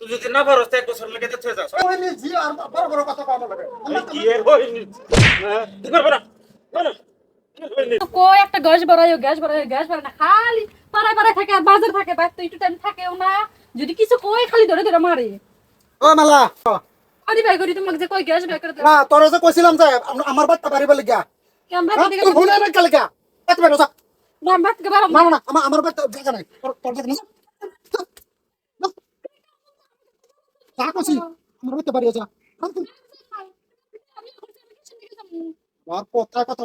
তুই যদি না পারস তো এক বছর লেগে যেতে যাস। ওই নিজি আর বড় বড় কথা কম লাগে আমার কি এর হইনি তুই করবে না বলো কই একটা গ্যাস বাড়াইও গ্যাস বাড়াইও গ্যাস বাড়ায় না খালি পাড়ায় পাড়ায় থাকে আর বাজার থাকে বাইর তো একটু টাইম থাকেও না। যদি কিছু কই খালি ধরে ধরে মারে। ও মালা। আদি ভাই করি তোমাকে যে কই গ্যাস বাই করে না তোর যে কইছিলাম যে আম- আমার বাচ্চা বাড়ি বলে গিয়া। কেমন ভাই তুই ভুলে না কালকে যা না না না না, আমার বাচ্চা জায়গা নাই। তোর তোর যা কইছি যা আর তুই- আর কথা কথা।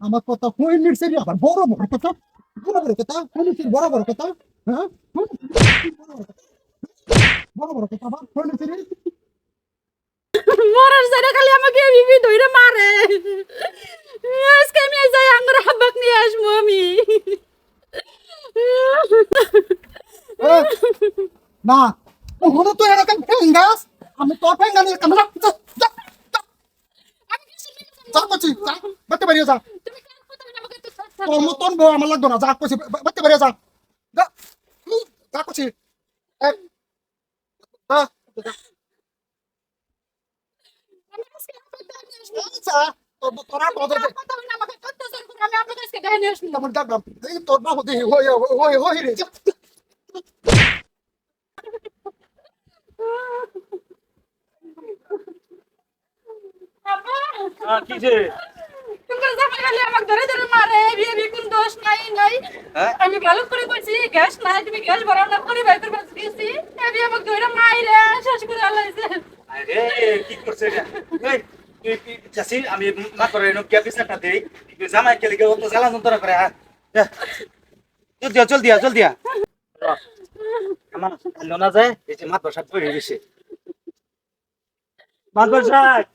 আমার কথা হই নিছে রে আবার বড় বড় কথা। বড় বড় কথা। হই নিছে বড় বড় কথা। হ্যাঁ? বড় বড় কথা আবার হই নিছে রে মরার সাইডে খালি আমাকে বিবি ধইরে মারে। না ওখানে তো এরকম ফেঙ্গাস আমি তো ফেঙ্গা নিয়ে কামড়া। যা করছি যা বাড়তে বেরিয়ে যা। কেন তোর মতন বউ আমার লাগতো না যা করছি বাড়তে বেরিয়ে যা। যা করছি। তোর- তোর আর বদল দে। আমি আপনার কাছে দেখে নিয়ে আসব তেমন ডাকলাম। এই তোর বাবু দেখি, হই, হই, হই, হই রে, যা। হ্যাঁ কি যে তোমার জামাই খালি আমাকে ধরে ধরে মারে বিয়ে বিয়ে কোন দোষ নাই নাই হ্যাঁ? আমি ভালো করে কইছি গ্যাস নাই তুমি গ্যাস ভরাও না করে বের করে দিয়েছি এবি আমাকে ধরে মাইরে শেষ করে আলাইছে আরে কি করছে আমি মা করে নো কে বিছাটা দেই জামাই কে লিগে তো জ্বালা যন্ত্রণা করে হ্যাঁ। চল দিয়া চল দিয়া চল দিয়া আমার যায়? এই যে মাত বসাত পড়ে গেছে মাত বসাত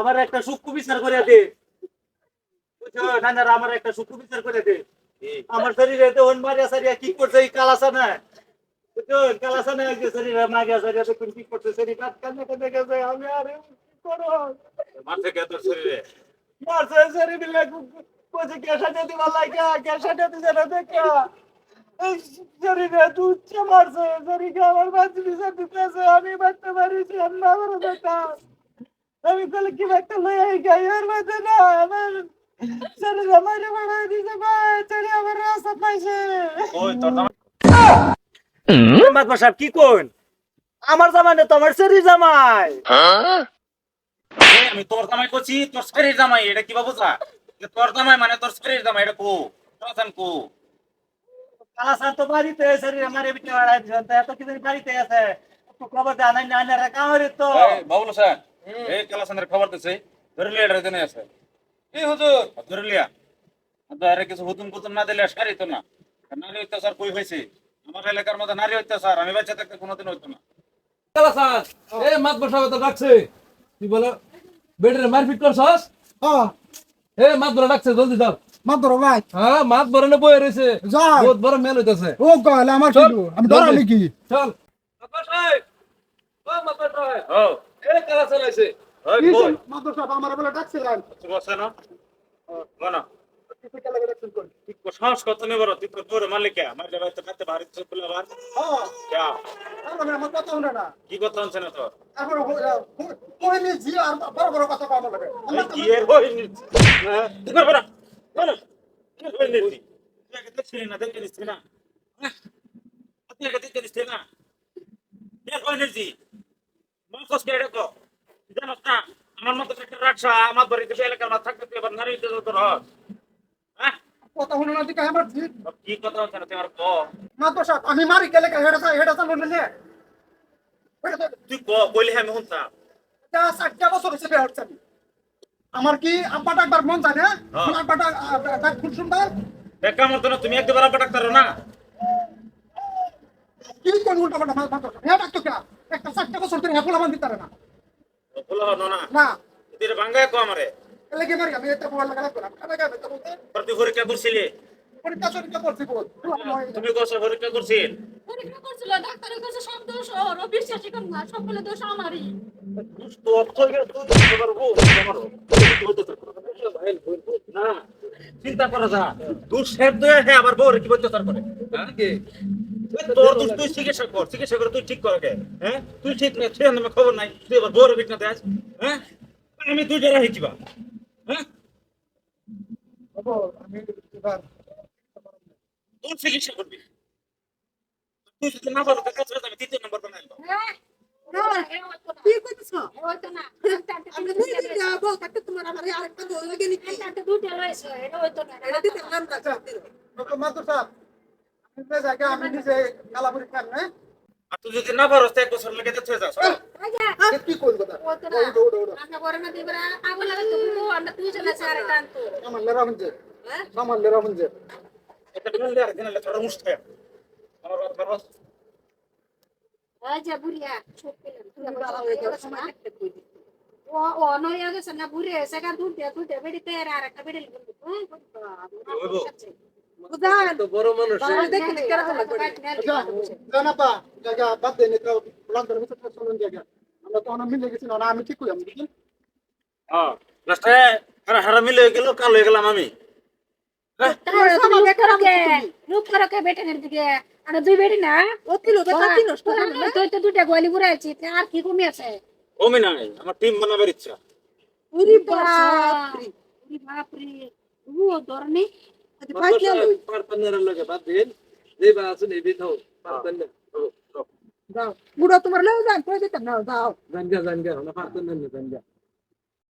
আমার একটা সূক্ষ্ম বিচার করে দে। আমার একটা সূক্ষ্ম বিচার করে দে। আমার শরীরে তো হন মারিয়া সারিয়া কি করছে এই কালাসা না কালাসা শরীরে মারিয়া সারিয়া তো কি করছে শরীর কাট কান্না কান্না গেছে। আমি আরে কি করো। মারছে কে তোর শরীরে? মারছে শরীরে লাগু কোজে কেসা দিতে লাগা কেসা দিতে জানা দেখা। শরীরে দুধ মারছে। শরীরে আমার আমি বাচ্চা মারিছি আমি আমার আমি তাহলে কি একটা লই আই গায়ের মধ্যে না? আমার শরীরে মারে মারা দিছে ভাই শরীরে আমার রাস্তা পাইছে ওই তোর মাতবা সাহেব কি কোন আমার জামাই না তোমার শরীর জামাই। এই, আমি তোর জামাই করছি তোর শরীর জামাই এটা কি বাবুসা তোর জামাই মানে তোর শরীর জামাই এটা কো তোর কো কালাসান তো বাড়িতে শরীর আমারে বিটে বাড়াই এত কিছু বাড়িতে আছে? তো খবর না বাবুল স্যার এই কালাসানের খবর দিছে ধরলি এটা জেনে আছে। এই হুজুর ধরলিয়া। আরে কিছু হুতুম কুতুম না দিলে সারি তো না। নারী অত্যাচার কই হয়েছে আমার এলাকার মধ্যে নারী অত্যাচার আমি বাচ্চা থাকতে কোনোদিন হইতো না। কালাসান এই মাত বসাবে তো ডাকছে। কি বলে? বেডরে মারপিট করছস? হ্যাঁ, এ মাত বড় ডাকছে জলদি যাও। মাত ধরো ভাই। হ্যাঁ মাত বড় না বয়ে রয়েছে যাই। বহুত বড় মেল হইতাছে। ও গলে আমার আমি ধরা জলদি। নাকি চল। মাতবা সাহেব ও মাতবা সাহেব ও। এই কালাসান আইছে ওই কই মাদর সাহেব আমার বলে ডাকছিলেন তুই বসে না। সাহস কত নেই বড় তুই তো তোর মালিক কে? মারলে ভাই তো কাতে ভারী তো বলে আবার। হ্যাঁ। क्या আমার আমার কথা শুনে না। কি কথা হচ্ছে না তোর? এখন কই নিজি আর বড় বড় কথা কম লাগে। এই কি এর হইনি হ্যাঁ? করবে না? বলো। কি হইনি তুই আগে দেখছিলি না দেখে না। হ্যাঁ? আগে দেখে না। এর হইনি জি মন কষ্ট করে রাখো জানোস না আমার মতো একটা রাখছা আমার বাড়িতে এলাকার মা থাকতে তুই এবার নারী দিতে তোর হস হ্যাঁ কথা শুনে না দিকে আমার জি তোর কি কথা হচ্ছে না তুই আমার ক মাদর সাহেব আমি মারি কেলে হেডা হেডা চালু নিলে তুই ক কইলে আমি শুনতাম তা চারটা বছর হচ্ছে বিয়ে হচ্ছে আমি। আমার কি আব্বাটা একবার মন জানে হ্যাঁ। আব্বাটা ডাক খুব সুন্দর দেখা মতো না তুমি একবার আবার ডাক্তার না কি কোন উল্টা পাল্টা মাথা মাথা হ্যাঁ ডাক্তার কে একটা চারটা বছর ধরে হেফুলা বান্ধি তারে না। বলো না না? না। এদের বাঙ্গায় কো আমারে? এলে কি মারি আমি এটা বল লাগা লাগতো না খানা গাবে তো বলতে? প্রতি পরীক্ষা করছিলে? পরীক্ষা সরীক্ষা করছি বল তুমি কোসে পরীক্ষা করছিল? পরীক্ষা করছিল ডাক্তারের কাছে সব দোষ ওর বিশ্বাসই করে না সবগুলো দোষ আমারই। তো অর্থ গেল তুই তোমার বউ তোমার চিন্তা করা যা শেপ দিয়ে হ্যাঁ আবার বউরে কি করে হ্যাঁ? কি ওই তোর দোষ তুই চিকিৎসা কর চিকিৎসা করে তুই ঠিক করে কে? হ্যাঁ? তুই ঠিক না তুই আমার খবর নাই তুই আবার বউরে বিট না দেস হ্যাঁ? আমি তুই যারা হিকিবা হ্যাঁ? আমি এবার তুই চিকিৎসা করবি? তুই যদি না পারো তাহলে আমি তৃতীয় নম্বর বানাই দেবো কি করতেছ? হয়তো না। আমি দুই দিন যাব তাকে তোমার আমার আরেকটা আমি নিজে কালা পরীক্ষা হ্যাঁ আর তুই যদি না পারো তো এক বছর লেগে যেতে যাস। এ কি করব রান্না করে না। দিবে আগুন লাগে তো আমরা লেরা লেরা এটা দিন তোর বুড়িয়া ছোট পেলাম তুই ওই হয়ে সময় কই ও ও নয় সেটা দুধ দুধ বেড়ি তের আর একটা বেড়ি বড় মানুষ বাবা আমি ঠিক হারা মিলে গেল কাল হয়ে গেলাম আমি। আর কি কমে আছে? নাই আমার টিম বানাবার ইচ্ছা। হলো বুড়ো তোমার লও যান কই দিতাম না যাও জানগা জানগা না পার্টনার না জানগা